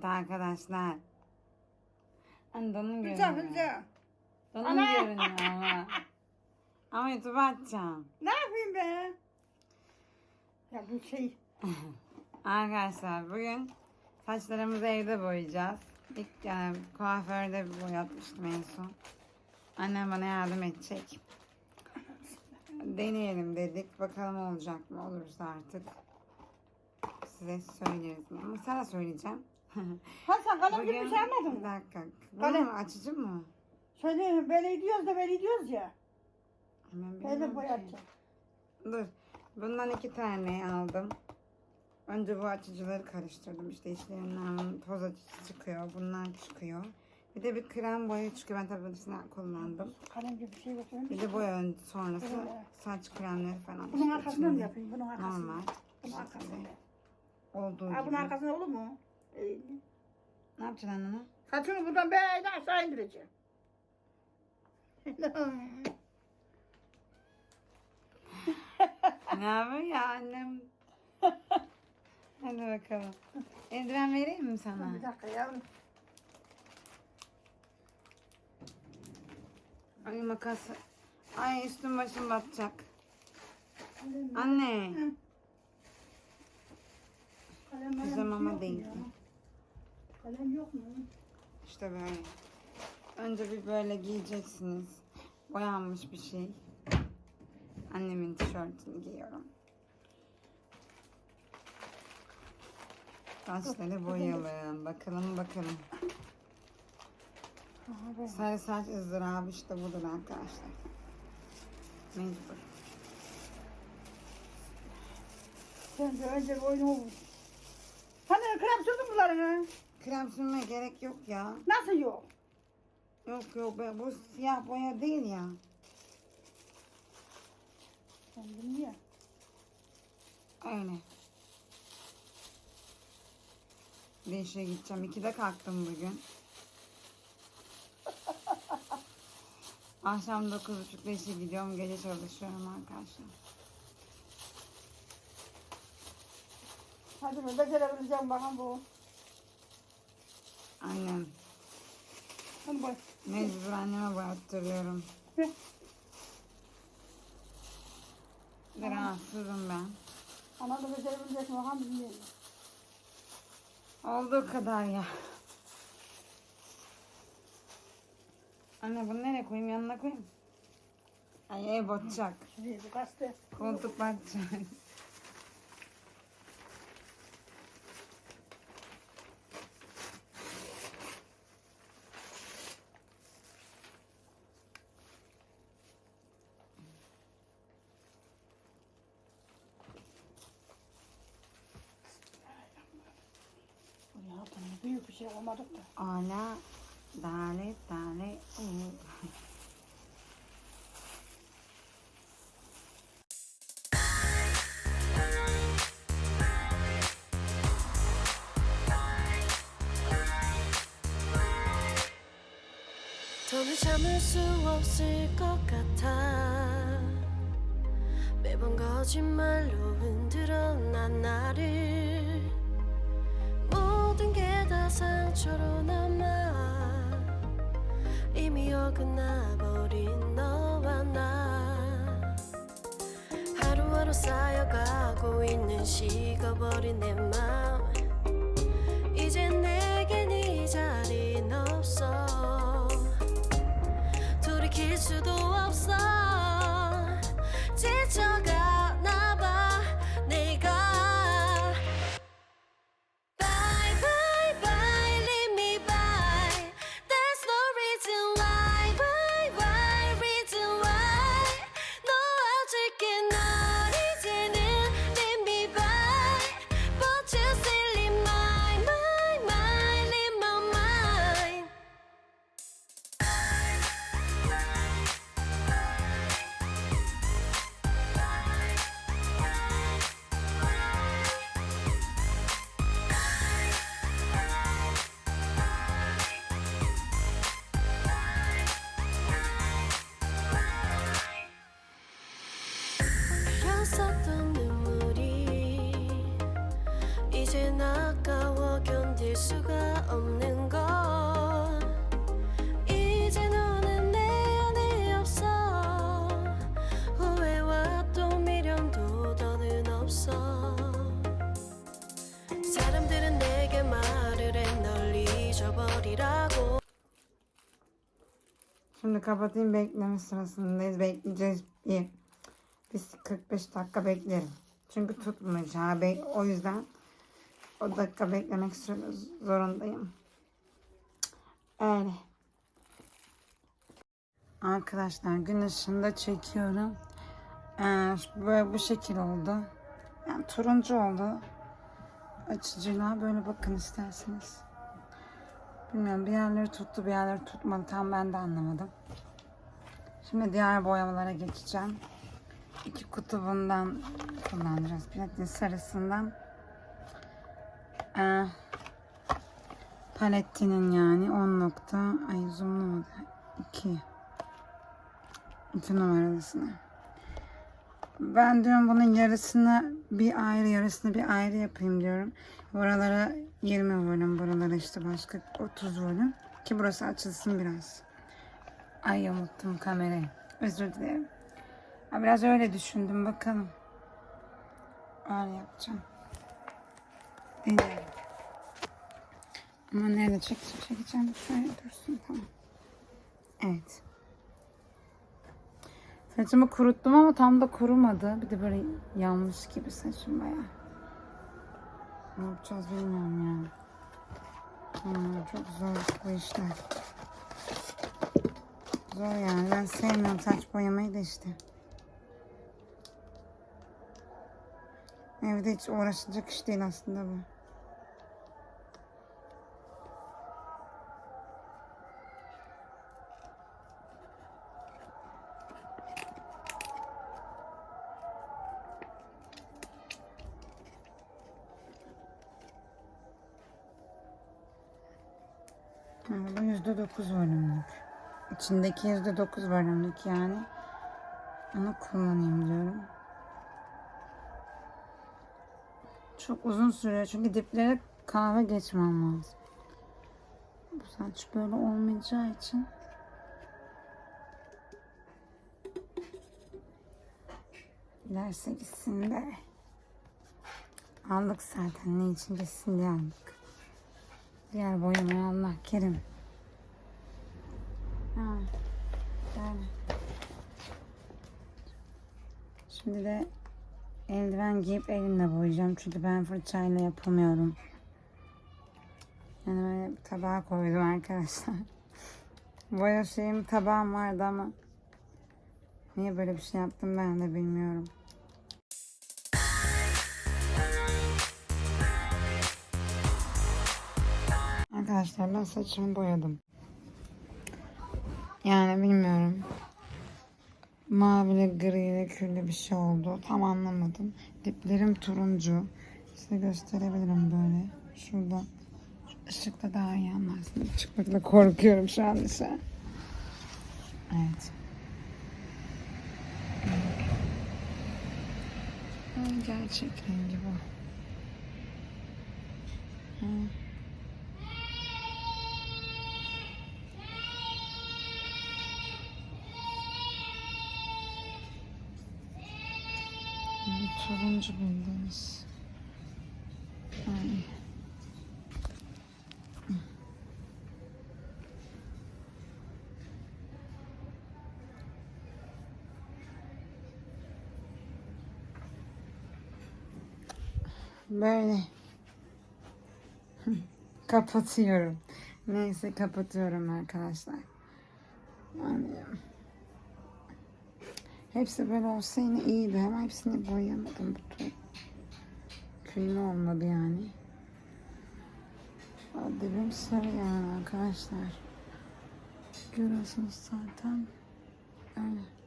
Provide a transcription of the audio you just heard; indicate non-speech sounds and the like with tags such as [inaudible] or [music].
Evet arkadaşlar. Hani donum Hülya görünüyor. Hülya. Donum Ana! görünüyor ama. [laughs] Ama YouTube açacağım. Ne yapayım be? Ya bu şey. [laughs] Arkadaşlar bugün saçlarımızı evde boyayacağız. İlk yani kuaförde boyatmıştım en son. Annem bana yardım edecek. [laughs] Deneyelim dedik. Bakalım olacak mı? Olursa artık size söyleriz. Ama sana söyleyeceğim. Ha sen kalem gibi bir şey almadın bir mı? dakika. Kalem. Açıcı mı? Şöyle böyle diyoruz da böyle diyoruz ya. Ben Böyle bilmiyorum ki. boyatacağım. Dur. Bundan iki tane aldım. Önce bu açıcıları karıştırdım. İşte içlerinden toz açıcı çıkıyor. Bunlar çıkıyor. Bir de bir krem boya çıkıyor. Ben tabii hepsini kullandım. Kalem gibi bir şey götürmüş. Bir de boya sonrası Evet. saç kremleri falan. Bunun işte arkasından mı içinde. yapayım? Bunun arkasından. Normal. Bunun arkasından. Olduğu Ha bunun gibi. arkasında olur mu? Ne yapacaksın annene? saçını buradan böyle aşağı indireceğim. ne yapıyor ya annem? Hadi bakalım. Eldiven vereyim mi sana? bir dakika yavrum. Ay makas. Ay üstüm başım batacak. Anne. Kalem, kalem Güzel ama yok mu değil. ya? Kalem yok mu? İşte böyle. Önce bir böyle giyeceksiniz. Boyanmış bir şey. Annemin tişörtünü giyiyorum. Saçları boyayalım. Bakalım bakalım. Aha, böyle. Sarı saç ızdırabı işte budur arkadaşlar. Mecbur. Sen de önce bir oyunu Hani krem sürdün bunları? Krem sürmeye gerek yok ya. Nasıl yok? Yok yok be, bu siyah boya değil ya. Sen bilmiyor. Öyle. Bir işe gideceğim. İkide kalktım bugün. [laughs] Akşam dokuz buçukta işe gidiyorum. Gece çalışıyorum arkadaşlar. Hadi mi? Becerebileceğim bakalım bu. Annem. Hadi bak. Mecbur anneme de rahatsızım ben. Ana da becerebilecek mi? Bakalım bilmiyorum. Olduğu kadar ya. Anne bunu nereye koyayım? Yanına koyayım. Ay ev batacak. Koltuk batacak. Bir şey alamadık da. Ala dale dale u. 더는 참을 수 없을 것 같아 매번 거짓말로 흔들어 난 나를 모든 게 다 상처로 남아. 이미 어긋나버린 너와 나. 하루하루 쌓여가고 있는 식어버린 내맘 이젠 내겐 이 자리는 없어. 돌이킬 수도 없어 Şimdi kapatayım bekleme sırasındayız. Bekleyeceğiz. İyi. Biz 45 dakika beklerim. Çünkü tutmuş abi. O yüzden o dakika beklemek zorundayım. Öyle. Arkadaşlar gün ışığında çekiyorum. Ee, böyle bu şekil oldu. Yani turuncu oldu. Açıcıyla böyle bakın isterseniz. Bilmiyorum bir yerleri tuttu bir yerleri tutmadı. Tam ben de anlamadım. Şimdi diğer boyamalara geçeceğim. İki kutu bundan kullanacağız. Platin sarısından. Ee, Paletti'nin yani 10 nokta. Ay zoomlamadı. 2. 2 numaralısını. Ben diyorum bunun yarısını bir ayrı yarısını bir ayrı yapayım diyorum. Buralara 20 volüm buralara işte başka 30 volüm. Ki burası açılsın biraz. Ay unuttum kamerayı. Özür dilerim. Biraz öyle düşündüm bakalım. Öyle yapacağım. Deneyelim. Ama nerede çek çekeceğim? Şöyle dursun tamam. Evet. Saçımı kuruttum ama tam da kurumadı. Bir de böyle yanmış gibi saçım baya. Ne yapacağız bilmiyorum ya. Hmm, çok zor bu işler. Zor yani. Ben sevmiyorum saç boyamayı da işte. Evde hiç uğraşılacak iş değil aslında bu. Bu yüzde dokuz volümlük. İçindeki yüzde dokuz volümlük yani. Onu kullanayım diyorum. Çok uzun sürüyor çünkü diplere kahve geçmem lazım. Bu saç böyle olmayacağı için. Giderse gitsin de. Aldık zaten ne için gitsin diye aldık. Diğer boyamayı Allah kerim. Ha, böyle. Şimdi de eldiven giyip elimle boyayacağım. Çünkü ben fırçayla yapamıyorum. Yani böyle tabağa koydum arkadaşlar. [laughs] Boya şeyim tabağım vardı ama niye böyle bir şey yaptım ben de bilmiyorum. Arkadaşlar ben saçımı boyadım. Yani bilmiyorum. Mavili, griyle, küllü bir şey oldu. Tam anlamadım. Diplerim turuncu. Size gösterebilirim böyle. Şurada. Şu ışıkta daha iyi anlarsınız. Çıkmakla korkuyorum şu an dışarı. Evet. Gerçek rengi bu. Hı. Turuncu bildiğiniz. Ay. Böyle. [laughs] Kapatıyorum. Neyse kapatıyorum arkadaşlar. Yani hepsi böyle olsa yine iyiydi ama hepsini boyayamadım bu tur. Küllü olmadı yani. Dibim sarı yani arkadaşlar. Görüyorsunuz zaten. Öyle.